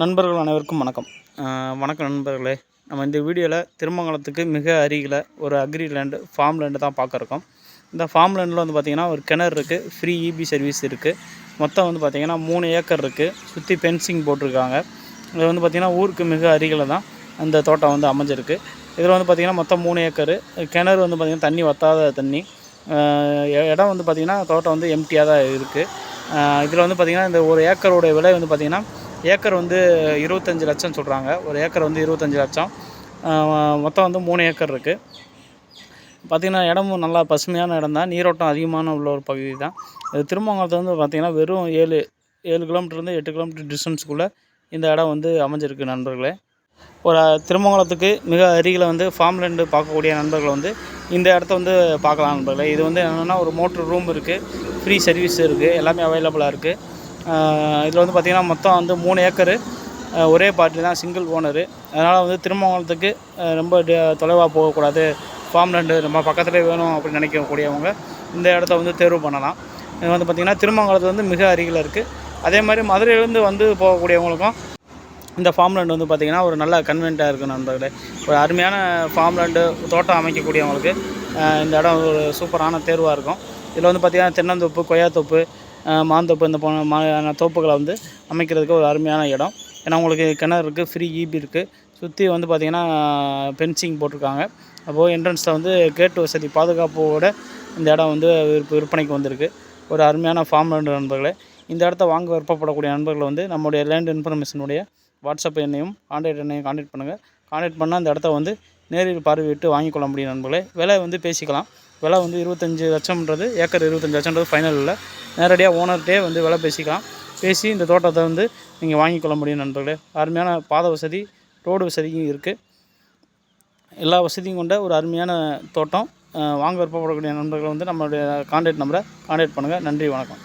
நண்பர்கள் அனைவருக்கும் வணக்கம். வணக்கம் நண்பர்களே. நம்ம இந்த வீடியோவில் திருமங்கலத்துக்கு மிக அருகில் ஒரு அக்ரி லேண்டு ஃபார்ம் லேண்டு தான் பார்க்க இருக்கோம். இந்த ஃபார்ம் லேண்டில் வந்து பார்த்திங்கன்னா ஒரு கிணறு இருக்குது ஃப்ரீ இபி சர்வீஸ் இருக்குது மொத்தம் வந்து பார்த்திங்கன்னா மூணு ஏக்கர் இருக்குது சுற்றி ஃபென்சிங் போட்டிருக்காங்க. இது வந்து பார்த்திங்கன்னா ஊருக்கு மிக அருகில் தான் அந்த தோட்டம் வந்து அமைஞ்சிருக்கு. இதில் வந்து பார்த்திங்கன்னா மொத்தம் மூணு ஏக்கர். கிணறு வந்து பார்த்திங்கன்னா தண்ணி வத்தாத தண்ணி. இடம் வந்து பார்த்திங்கன்னா தோட்டம் வந்து எம்டியாக தான் இருக்குது இதில் வந்து பார்த்திங்கன்னா இந்த ஒரு ஏக்கரோட விலை வந்து பார்த்திங்கன்னா ஏக்கர் வந்து இருபத்தஞ்சி லட்சம் சொல்கிறாங்க ஒரு ஏக்கர் வந்து இருபத்தஞ்சி லட்சம். மொத்தம் வந்து மூணு ஏக்கர் இருக்குது பார்த்திங்கன்னா இடமும் நல்லா பசுமையான இடம் தான். நீரோட்டம் அதிகமான உள்ள ஒரு பகுதி தான். இது திருமங்கலத்தை வந்து பார்த்திங்கன்னா வெறும் ஏழு ஏழு கிலோமீட்டர்லேருந்து எட்டு கிலோமீட்டர் டிஸ்டன்ஸ்க்குள்ளே இந்த இடம் வந்து அமைஞ்சிருக்கு நண்பர்களே. ஒரு திருமங்கலத்துக்கு மிக அருகில் வந்து ஃபார்ம்லேண்டு பார்க்கக்கூடிய நண்பர்கள் வந்து இந்த இடத்த வந்து பார்க்கலாம் நண்பர்களே. இது வந்து என்னென்னா ஒரு மோட்ரு ரூம் இருக்குது ஃப்ரீ சர்வீஸ் இருக்குது எல்லாமே அவைலபிளாக இருக்குது இதில் வந்து பார்த்திங்கன்னா மொத்தம் வந்து மூணு ஏக்கரு. ஒரே பார்ட்டி தான் சிங்கிள் ஓனரு அதனால் வந்து திருமங்கலத்துக்கு ரொம்ப தொலைவாக போகக்கூடாது. ஃபார்ம் லேண்டு நம்ம பக்கத்துலேயே வேணும் அப்படின்னு நினைக்கக்கூடியவங்க இந்த இடத்த வந்து தேர்வு பண்ணலாம். இது வந்து பார்த்திங்கன்னா திருமங்கலத்து வந்து மிக அருகில் இருக்குது அதே மாதிரி மதுரையிலேருந்து வந்து போகக்கூடியவங்களுக்கும் இந்த ஃபார்ம் லேண்ட் வந்து பார்த்திங்கன்னா ஒரு நல்ல கன்வென்ட்டாக இருக்கும் நண்பர்களே. ஒரு அருமையான ஃபார்ம் லேண்டு தோட்டம் அமைக்கக்கூடியவங்களுக்கு இந்த இடம் ஒரு சூப்பரான தேர்வாக இருக்கும். இதில் வந்து பார்த்திங்கன்னா தென்னந்தோப்பு கொய்யாத்தோப்பு மாந்தோப்பு இந்த போன தோப்புகளை வந்து அமைக்கிறதுக்கு ஒரு அருமையான இடம். ஏன்னா உங்களுக்கு கிணறு இருக்குது ஃப்ரீ ஈபி இருக்குது சுற்றி வந்து பார்த்திங்கன்னா ஃபென்சிங் போட்டிருக்காங்க. அப்போது என்ட்ரன்ஸில் வந்து கேட் வசதி பாதுகாப்போட இந்த இடம் வந்து விற்ப- விற்பனைக்கு வந்திருக்கு. ஒரு அருமையான ஃபார்ம் லேண்ட் நண்பர்களே. இந்த இடத்த வாங்க விருப்பப்படக்கூடிய நண்பர்கள் வந்து நம்முடைய லேண்ட் இன்ஃபர்மேஷனுடைய வாட்ஸ்அப் எண்ணையும் கான்டாக்ட் எண்ணையும் கான்டாக்ட் பண்ணுங்கள் கான்டாக்ட் பண்ணால் அந்த இடத்த வந்து நேரில் பார்வையிட்டு வாங்கிக்கொள்ள முடியும் நண்பர்களே. விலை வந்து பேசிக்கலாம். விலை வந்து இருபத்தஞ்சி லட்சம்ன்றது ஏக்கர் இருபத்தஞ்சி லட்சம்ன்றது ஃபைனல் இல்லை. நேரடியாக ஓனர்கிட்டே வந்து விலை பேசிக்கலாம். பேசி இந்த தோட்டத்தை வந்து நீங்கள் வாங்கிக்கொள்ள முடியும் நண்பர்களே. அருமையான பாத வசதி ரோடு வசதியும் இருக்குது எல்லா வசதியும் கொண்ட ஒரு அருமையான தோட்டம். வாங்க விருப்பப்படக்கூடிய நண்பர்கள் வந்து நம்மளுடைய கான்டாக்ட் நம்பரை கான்டாக்ட் பண்ணுங்கள் நன்றி வணக்கம்.